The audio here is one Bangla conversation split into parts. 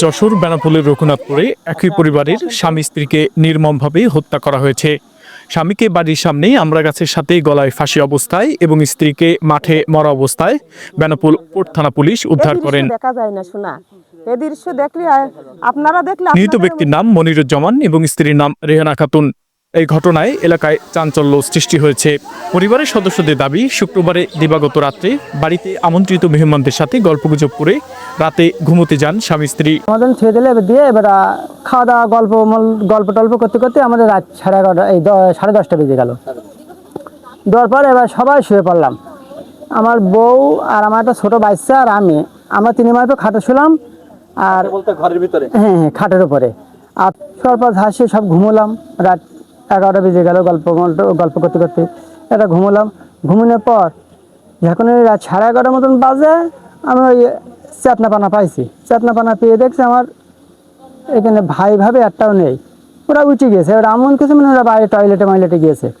যশোর বেনাপোলের রঘুনাথপুরে একই পরিবারের স্বামী স্ত্রীকে নির্মমভাবে হত্যা করা হয়েছে। স্বামীকে বাড়ির সামনেই আমরা গাছের সাথে গলায় ফাঁসি অবস্থায় এবং স্ত্রীকে মাঠে মরা অবস্থায় বেনাপোল পোর্ট থানা পুলিশ উদ্ধার করেন। দেখা যায় না শোনা। এই দৃশ্য দেখলে আপনারা দেখলে নিহত ব্যক্তির নাম মনিরুজ্জামান এবং স্ত্রীর নাম রেহানা খাতুন। এই ঘটনায় এলাকায় চাঞ্চল্য সৃষ্টি হয়েছে। পরিবারের সদস্যদের দাবি শুক্রবারে দিবাগত রাত্রে বাড়িতে আমন্ত্রিত মেহমানদের সাথে গল্পগুজব করে রাতে ঘুমোতে যান স্বামী স্ত্রী। আমাদের ছেড়ে দিলে এবার দিয়ে এবার খাওয়া দাওয়া গল্প মল- গল্প টল্প করতে করতে আমাদের রাত সাড়ে এগারোটা এই সাড়ে দশটা বেজে গেল। দেওয়ার পর এবার সবাই শুয়ে পড়লাম। আমার বউ আর আমার একটা ছোটো বাচ্চা আর আমি। আমরা তিন মাস তো খাটে শুলাম আর বলতে ঘরের ভিতরে? হ্যাঁ হ্যাঁ খাটের উপরে। আর শোয়ার পর হাসি সব ঘুমোলাম। রাত এগারোটা বেজে গেল, গল্প গল্প- করতে করতে। এটা ঘুমোলাম। ঘুমানোর পর যখন রাত সাড়ে এগারোটার মতন বাজে, আমি ওই চেতনা পানা পাইছি। চেতনা পানা পেয়ে দেখছি আমার এখানে ভাই ভাবে একটাও নেই। ওরা উঠে গেছে ওরা এমন কিছু মানে ওরা বাইরে টয়লেটে মাইলেটে গিয়েছে।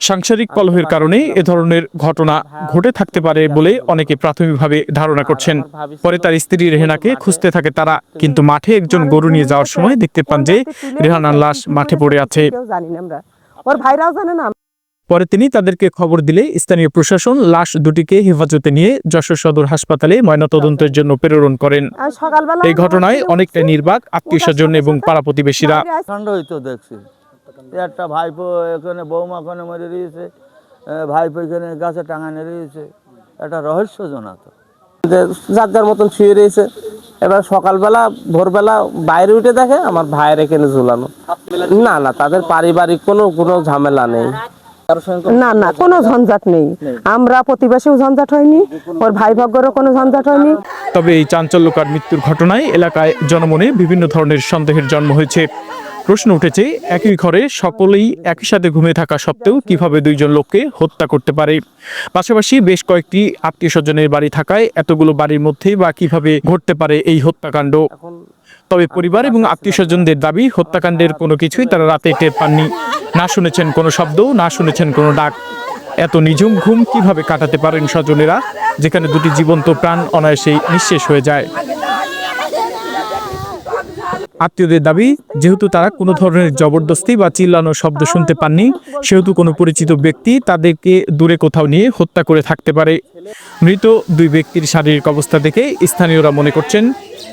সাংসারিক কলহের কারণে এ ধরনের ঘটনা ঘটে থাকতে পারে বলে অনেকে প্রাথমিকভাবে ধারণা করছেন। পরে তার স্ত্রী রেহানাকে খুঁজতে থাকে তারা কিন্তু মাঠে একজন গরু নিয়ে যাওয়ার সময় দেখতে পান যে রেহানার লাশ মাঠে পড়ে আছে। ওর ভাইরাও জানে না পরে তিনি তাদেরকে খবর দিলে স্থানীয় প্রশাসন লাশ দুটিকে হেফাজতে নিয়ে যশোর সদর হাসপাতালে ময়নাতদন্তের জন্য প্রেরণ করেন। এই ঘটনায় অনেকটা নির্বাক আত্মীয় স্বজন এবং পাড়া প্রতিবেশীরা ঠান্ডা হইতো দেখছি। একটা ভাইপো এখানে বৌমা ওখানে মরে রয়েছে ভাইপো এখানে গাছে টাঙানে রয়েছে একটা রহস্যজনা তো। যার যার মতন শুয়ে রয়েছে এবার সকালবেলা ভোরবেলা বাইরে উঠে দেখে আমার ভাইয়ের এখানে ঝুলানো। না না তাদের পারিবারিক কোনো কোনো ঝামেলা নেই। না না কোনো ঝঞ্ঝাট নেই। আমরা প্রতিবেশীও ঝঞ্ঝাট হয়নি ওর ভাই ভাগ্যরও কোনো ঝঞ্ঝাট হয়নি। তবে এই চাঞ্চল্যকার মৃত্যুর ঘটনায় এলাকায় জনমনে বিভিন্ন ধরনের সন্দেহের জন্ম হয়েছে। প্রশ্ন উঠেছে, একই ঘরে সকলেই একই সাথে ঘুমিয়ে থাকা সত্ত্বেও কীভাবে দুইজন লোককে হত্যা করতে পারে? পাশাপাশি বেশ কয়েকটি আত্মীয় স্বজনের বাড়ি থাকায় এতগুলো বাড়ির মধ্যে বা কীভাবে ঘটতে পারে এই হত্যাকাণ্ড? তবে পরিবার এবং আত্মীয় স্বজনদের দাবি, হত্যাকাণ্ডের কোনো কিছুই তারা রাতে টের পাননি। না শুনেছেন কোনো শব্দ, না শুনেছেন কোনো ডাক। এত নিঝুম ঘুম কীভাবে কাটাতে পারেন স্বজনেরা, যেখানে দুটি জীবন্ত প্রাণ অনায়াসেই নিঃশেষ হয়ে যায়? আত্মীয়দের দাবি, যেহেতু তারা কোনো ধরনের জবরদস্তি বা চিল্লানোর শব্দ শুনতে পাননি, সেহেতু কোনো পরিচিত ব্যক্তি তাদেরকে দূরে কোথাও নিয়ে হত্যা করে থাকতে পারে। মৃত দুই ব্যক্তির শারীরিক অবস্থা দেখে স্থানীয়রা মনে করছেন,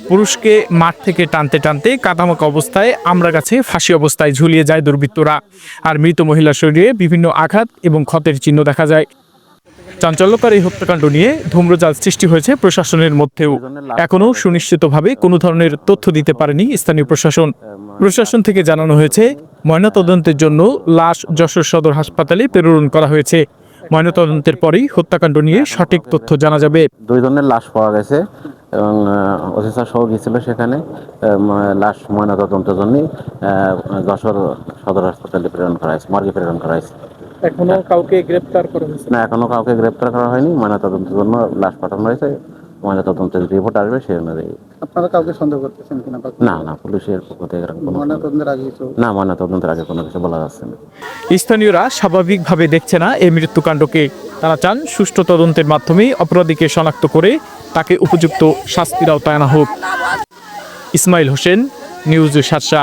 পুরুষকে মাঠ থেকে টানতে টানতে কাদামাকা অবস্থায় আমরা গাছে ফাঁসি অবস্থায় ঝুলিয়ে যায় দুর্বৃত্তরা। আর মৃত মহিলার শরীরে বিভিন্ন আঘাত এবং ক্ষতের চিহ্ন দেখা যায়। চাঞ্চল্যকর এই হত্যাকাণ্ড নিয়ে ধূম্রজাল সৃষ্টি হয়েছে প্রশাসনের মধ্যেও। এখনও সুনিশ্চিতভাবে কোনো ধরনের তথ্য দিতে পারেনি স্থানীয় প্রশাসন। প্রশাসন থেকে জানানো হয়েছে, ময়নাতদন্তের জন্য লাশ যশোর সদর হাসপাতালে প্রেরণ করা হয়েছে। ময়নাতদন্তের পরেই হত্যাকাণ্ড নিয়ে সঠিক তথ্য জানা যাবে। দুই ধরনের লাশ পাওয়া গেছে এবং অফিসার সহ গিয়েছিল সেখানে। লাশ ময়নাতদন্তের জন্য যশোর সদর হাসপাতালে প্রেরণ করা হয়েছে, মর্গে প্রেরণ করা হয়েছে। এখনও কাউকে গ্রেপ্তার করা হয়েছে? না এখনও কাউকে গ্রেপ্তার করা হয়নি ময়নাতদন্তের জন্য লাশ পাঠানো হয়েছে ময়নাতদন্তের রিপোর্ট আসবে সেই অনুযায়ী। আপনারা কাউকে সন্দেহ করতেছেন কিনা না না পুলিশের পক্ষ থেকে কোনো ময়নাতদন্তের আগে কিছু না ময়নাতদন্তের আগে কোনো কিছু বলা যাচ্ছে না। স্থানীয়রা স্বাভাবিকভাবে দেখছে না এই মৃত্যুকাণ্ডকে। তারা চান সুষ্ঠু তদন্তের মাধ্যমে অপরাধীকে শনাক্ত করে তাকে উপযুক্ত শাস্তির আওতায় আনা হোক। ইসমাইল হোসেন নিউজ সাতশা